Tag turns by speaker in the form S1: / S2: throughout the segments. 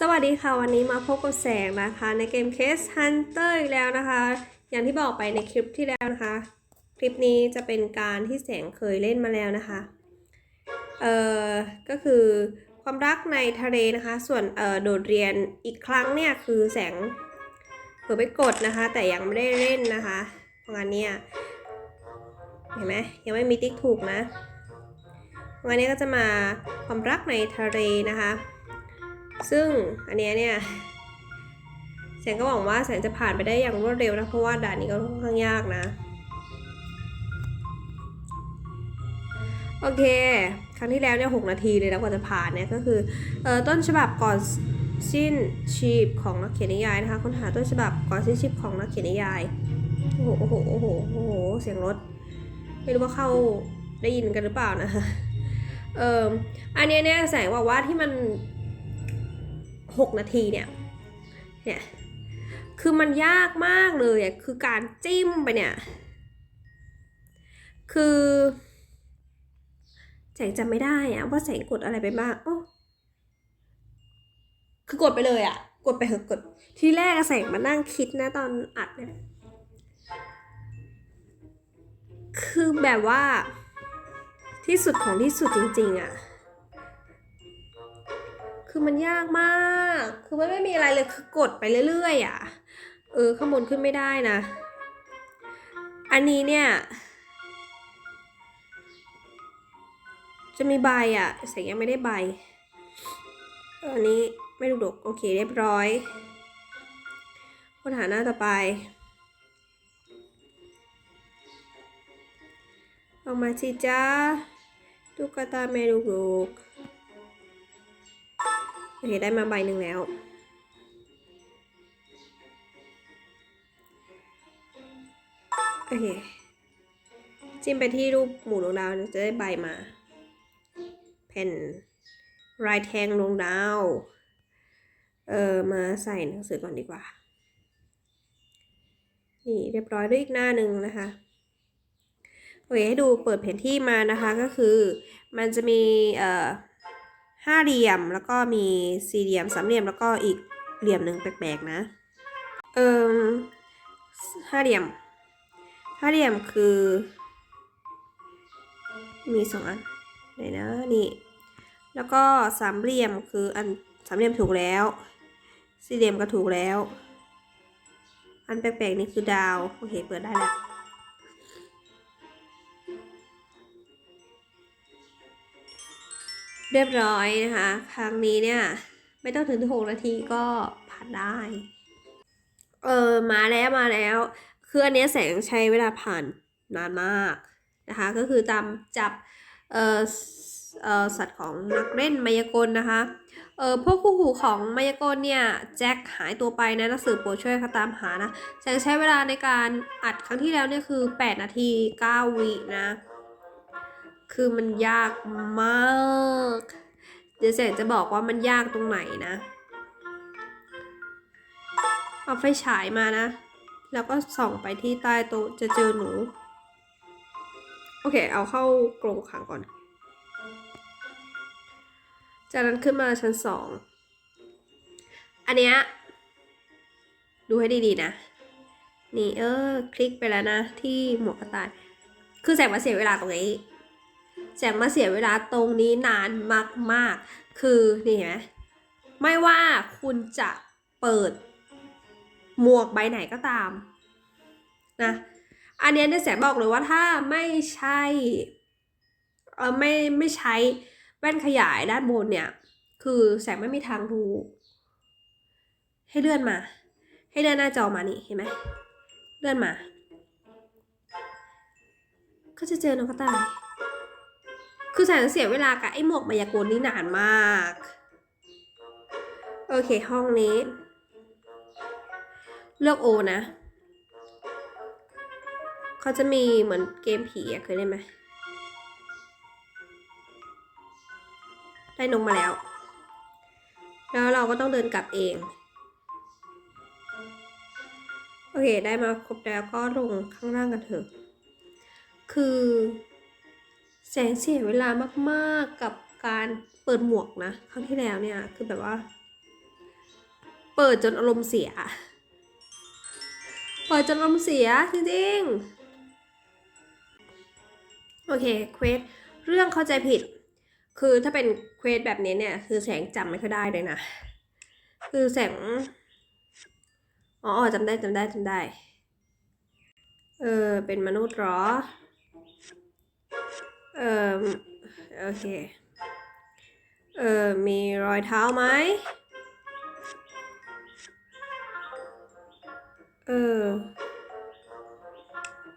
S1: สวัสดีค่ะ วันนี้มาพบกับแสงนะคะ ในเกม Case Hunter อีกแล้วนะคะ อย่างที่บอกไปในคลิปที่แล้วนะคะ คลิปนี้จะเป็นการที่แสงเคยเล่นมาแล้วนะคะ เอ่อ ก็คือความรักในทะเลนะคะ ส่วนเอ่อโดดเรียนอีกครั้งเนี่ยคือแสงเผลอไปกดนะคะ แต่ยังไม่ได้เล่นนะคะเพราะั้นเนี่ยเห็นไหมยังไม่มีติ๊กถูกนะวันนี้ก็จะมาความรักในทะเลนะคะ ซึ่งอันเนี้ยเนี่ยแสงก็หวังว่าแสงจะผ่านไปได้อย่างรวดเร็วนะเพราะว่าด่านนี้ก็ค่อนข้างยากนะ โอเค ครั้งที่แล้วเนี่ยหนาทีเลยนะกว่าจะผ่านเนี่ยก็คือเออต้นฉบับก่อนสิ้นชีพของนักเขียนนิยายนะคะค้นหาต้นฉบับก่อนสิ้นชีพของนักเขียนนิยายโอ้โหโอ้โหโอ้โหโอ้โหเสียงรถไม่รู้ว่าเข้าได้ยินกันหรือเปล่านะเอออันเนี้ยเนี่ยแสงบอกว่าที่มัน หกนาทีเนี่ยเนี่ยคือมันยากมากเลยอะคือการจิ้มไปเนี่ย คือแสงจำไม่ได้อะว่าแสงกดอะไรไปบ้างโอ้คือกดไปเลยอะกดไปเถอะกด ที่แรกแสงมานั่งคิดนะตอนอัดเนี่ยคือแบบว่า ที่สุดของที่สุดจริง ๆอะ คือมันยากมาก คือมันไม่มีอะไรเลยคือกดไปเรื่อยๆอะ เออข้างบนขึ้นไม่ได้นะ อันนี้เนี่ย จะมีใบอะแสงยังไม่ได้ใบ อันนี้ไม่ดูดกโอเคเรียบร้อยค้นหาหน้าต่อไปออกมาสิจ้าตุ๊กตาเมดูดุก เคได้มาใบหนึ่งแล้ว โอเค จิ้มไปที่รูปหมูดวงดาวจะได้ใบมา แผ่นรายแทงดวงดาว เออมาใส่หนังสือก่อนดีกว่า นี่เรียบร้อยด้วยอีกหน้าหนึ่งนะคะโอเคให้ดูเปิดแผนที่มานะคะก็คือมันจะมีเอ่อ ห้าเหลี่ยมแล้วก็มีสี่เหลี่ยมสามเหลี่ยมแล้วก็อีกเหลี่ยมหนึ่งแปลกๆนะเอิมห้าเหลี่ยมห้าเหลี่ยมคือ มีสองอันไหนนะนี่แล้วก็สามเหลี่ยมคืออันสามเหลี่ยมถูกแล้ว สี่เหลี่ยมก็ถูกแล้ว อันแปลกๆนี่คือดาวโอเคเปิดได้แล้ว เรียบร้อยนะคะ ครั้งนี้เนี่ย ไม่ต้องถึงหกนาทีก็ผ่านได้ เออมาแล้วมาแล้ว คืออันนี้แสงใช้เวลาผ่านนานมากนะคะ ก็คือตามจับ เออเออสัตว์ของนักเล่นมายากลนะคะ เออพวกคู่หูของมายากลเนี่ยแจ็คหายตัวไปนะนักสืบโปรดช่วยเขาตามหานะแสงใช้เวลาในการอัดครั้งที่แล้วเนี่ยคือ 8 นาที 9 วินะ คือมันยากมาก เดี๋ยวแสงจะบอกว่ามันยากตรงไหนนะ เอาไฟฉายมานะ แล้วก็ส่องไปที่ใต้โต๊ะจะเจอหนู โอเค เอาเข้ากรงขังก่อน จากนั้นขึ้นมาชั้นสอง อันเนี้ยดูให้ดีๆนะ นี่เออ คลิกไปแล้วนะ ที่หมวกกระต่าย คือแสงมาเสียเวลาตรงนี้ แสงมาเสียเวลาตรงนี้นานมาก ๆ คือนี่เห็นไหมไม่ว่าคุณจะเปิดหมวกใบไหนก็ตามนะอันเนี้ยเนี่ยแสงบอกเลยว่าถ้าไม่ใช่เออไม่ไม่ใช้แว่นขยายด้านบนเนี่ย คือแสงไม่มีทางรู้ ให้เลื่อนมา ให้เลื่อนหน้าจอมานี่เห็นไหมเลื่อนมา ก็จะเจอน้องกระต่าย คือแสนเสียเวลากับไอ้หมวกมายากลนี่นานมาก โอเคห้องนี้ เลือกโอนะ เขาจะมีเหมือนเกมผีอะเคยเล่นไหมได้นกมาแล้ว แล้วเราก็ต้องเดินกลับเอง โอเค ได้มาครบแล้วก็ลงข้างล่างกันเถอะ คือ สงเสียเวลามากๆกับการเปิดหมวกนะครั้งที่แล้วเนี่ยคือแบบว่า เปิดจนอารมณ์เสีย เปิดจนอารมณ์เสียจริงๆ โอเคเควสเรื่องเข้าใจผิด คือถ้าเป็นเควสแบบนี้เนี่ยคือแสงจำไม่ค่อยได้เลยนะ คือแสง อ๋อจำได้จำได้จำได้ เออเป็นมนุษย์หรอ เออโอเค เออมีรอยเท้าไหมเออ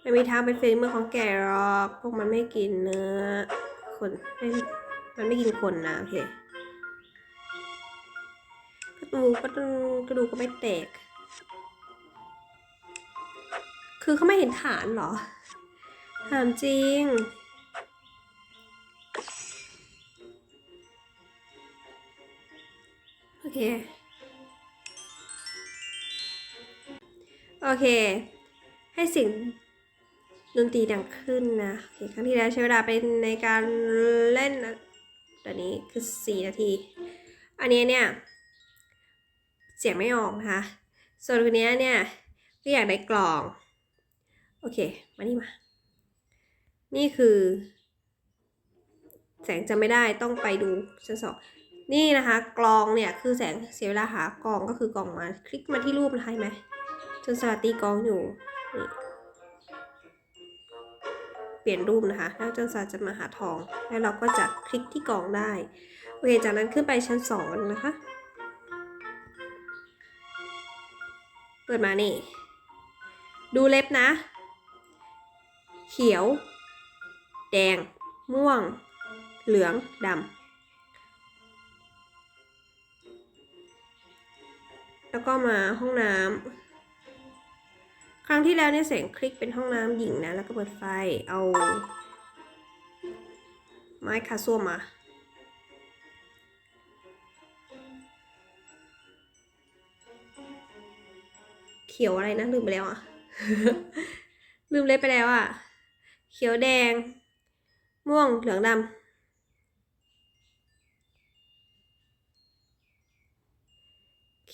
S1: ไม่มีทางเป็นฝีมือของแกหรอก พวกมันไม่กินเนื้อคนไม่มันไม่กินคนนะโอเคกระดูกก็ต้องกระดูกก็ไม่แตก คือเขาไม่เห็นฐานเหรอ ถามจริง อเค โอเค ให้เสียงดนตรีดังขึ้นนะ โอเค ครั้งที่แล้วใช้เวลาเป็นในการเล่นนะตอนนี้คือ 4 นาที อันนี้เนี่ย เสียงไม่ออกนะคะ ส่วนคนนี้เนี่ยก็อยากได้กล่อง โอเค มานี่มา นี่คือ แสงจะไม่ได้ต้องไปดูชั้นสอง นี่นะคะกลองเนี่ยคือแสงเสียเวลาหากลองก็คือกลองมา คลิกมาที่รูปนะคะไหมจนสลัดตีกลองอยู่นี่เปลี่ยนรูปนะคะ แล้วจนสลัดจะมาหาทอง แล้วเราก็จะคลิกที่กลองได้โอเคจากนั้นขึ้นไปชั้นสองนะคะ เปิดมานี่ ดูเล็บนะ เขียว แดง ม่วง เหลืองดำ แล้วก็มาห้องน้ำครั้งที่แล้วเนี่ยเสียงคลิกเป็นห้องน้ำหญิงนะ แล้วก็เปิดไฟ เอา ไม้คาซ่วมมาเขียวอะไรนะ ลืมไปแล้วอะ ลืมเล็บไปแล้วอะ เขียวแดง ม่วงเหลืองดำ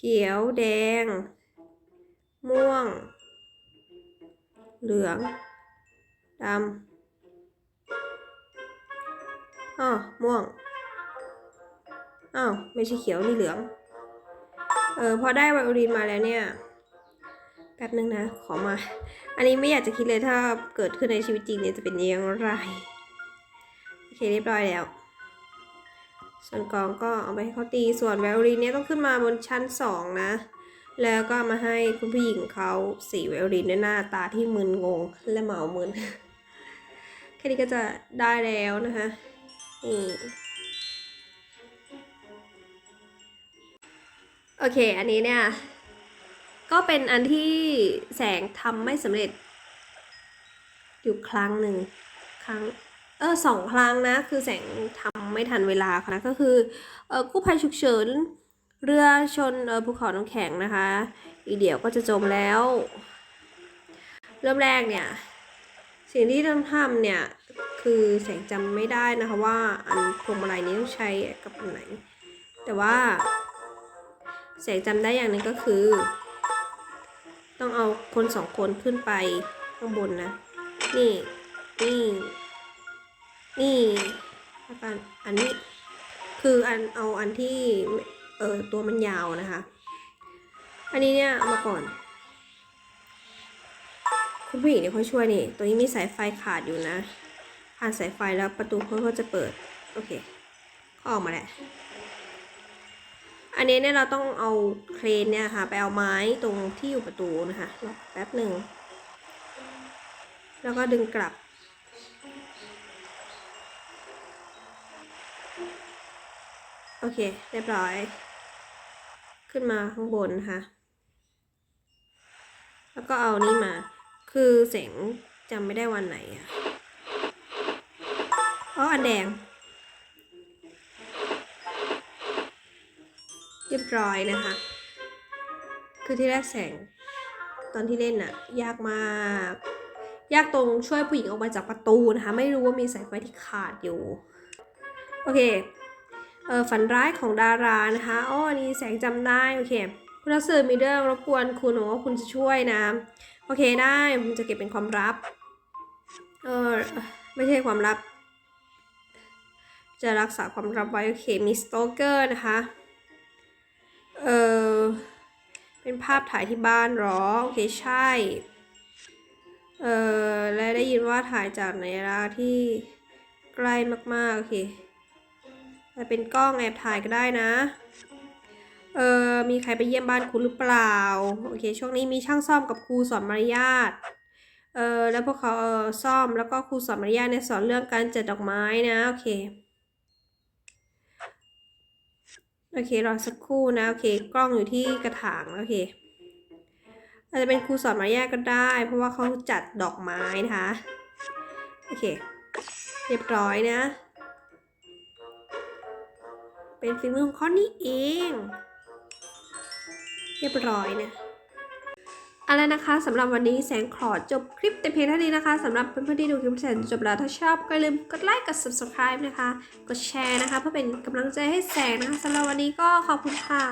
S1: ขียว แดง ม่วง เหลือง ดำอ้าวม่วง อ้าว ไม่ใช่เขียว นี่เหลือง เออ พอได้ไวโอลินมาแล้วเนี่ยแป๊บนึงนะ ขอมา อันนี้ไม่อยากจะคิดเลยถ้าเกิดขึ้นในชีวิตจริงเนี่ยจะเป็นยังไง โอเคเรียบร้อยแล้ว ส่วนกองก็เอาไปให้เขาตีส่วนไวโอลินเนี่ยต้องขึ้นมาบนชั้นสองนะ แล้วก็มาให้คุณผู้หญิงเขาสีไวโอลินด้วยหน้าตาที่มึนงงและเหมามึนแค่นี้ก็จะได้แล้วนะคะนี่โอเค อันนี้เนี่ย ก็เป็นอันที่แสงทำไม่สำเร็จ อยู่ครั้งหนึ่งครั้ง เออสองครั้งนะ คือแสงทำไม่ทันเวลาค่ะนะก็คือเออกู้ภัยฉุกเฉินเรือชนเออภูเขาน้ำแข็งนะคะ อีเดี๋ยวก็จะจมแล้ว เริ่มแรกเนี่ย สิ่งที่ต้องทำเนี่ย คือแสงจำไม่ได้นะคะว่าอันพวงมาลัยนี้ต้องใช้กับอันไหน แต่ว่า แสงจำได้อย่างหนึ่งก็คือ ต้องเอาคนสองคนขึ้นไปข้างบนนะ นี่ นี่ นี่แล้วกันอันนี้คืออันเอาอันที่เออตัวมันยาวนะคะ อันนี้เนี่ยมาก่อน คุณผู้หญิงเนี่ยเขาช่วยนี่ ตัวนี้มีสายไฟขาดอยู่นะ ผ่านสายไฟแล้วประตูเขาก็จะเปิด โอเคก็ออกมาแหละอันนี้เนี่ยเราต้องเอาเครนเนี่ยค่ะไปเอาไม้ตรงที่อยู่ประตูนะคะรอแป๊บหนึ่ง แล้วก็ดึงกลับ โอเค เรียบร้อย ขึ้นมาข้างบนนะคะแล้วก็เอานี่มา คือเสียงจำไม่ได้วันไหนอะอ๋ออันแดง เรียบร้อยนะคะ คือที่แรกแสง ตอนที่เล่นน่ะ ยากมาก ยากตรงช่วยผู้หญิงออกมาจากประตูนะคะ ไม่รู้ว่ามีสายไฟที่ขาดอยู่ โอเค ฝันร้ายของดารานะคะอ๋อนนี้แสงจำได้โอเค คุณนักสืบมีเรื่องรบกวนคุณหนูว่าคุณจะช่วยนะโอเคได้ผมจะเก็บเป็นความลับเออไม่ใช่ความลับ จะรักษาความลับไว้โอเคมีสโตเกอร์นะคะเออเป็นภาพถ่ายที่บ้านหรอโอเคใช่เออและได้ยินว่าถ่ายจากในเวลาที่ใกล้มากๆโอเค แต่เป็นกล้องแอบถ่ายก็ได้นะ เออมีใครไปเยี่ยมบ้านคุณหรือเปล่า โอเค ช่วงนี้มีช่างซ่อมกับครูสอนมารยาท เออแล้วพวกเขาเออซ่อมแล้วก็ครูสอนมารยาทเนี่ยสอนเรื่องการจัดดอกไม้นะ โอเค โอเค รอสักครู่นะ โอเค กล้องอยู่ที่กระถาง โอเค อาจจะเป็นครูสอนมารยาทก็ได้ เพราะว่าเขาจัดดอกไม้นะคะ โอเค เรียบร้อยนะ เป็นฝีมือของเขานี่เอง เรียบร้อยนะอะไรนะคะสำหรับวันนี้แสงขอจบคลิปแต่เพียงเท่านี้นะคะสำหรับเพื่อนๆที่ดูคลิปแสงจบแล้วถ้าชอบก็อย่าลืมกดไลค์กด subscribe นะคะ กดแชร์นะคะ เพื่อเป็นกำลังใจให้แสงนะคะสำหรับวันนี้ก็ขอบคุณค่ะ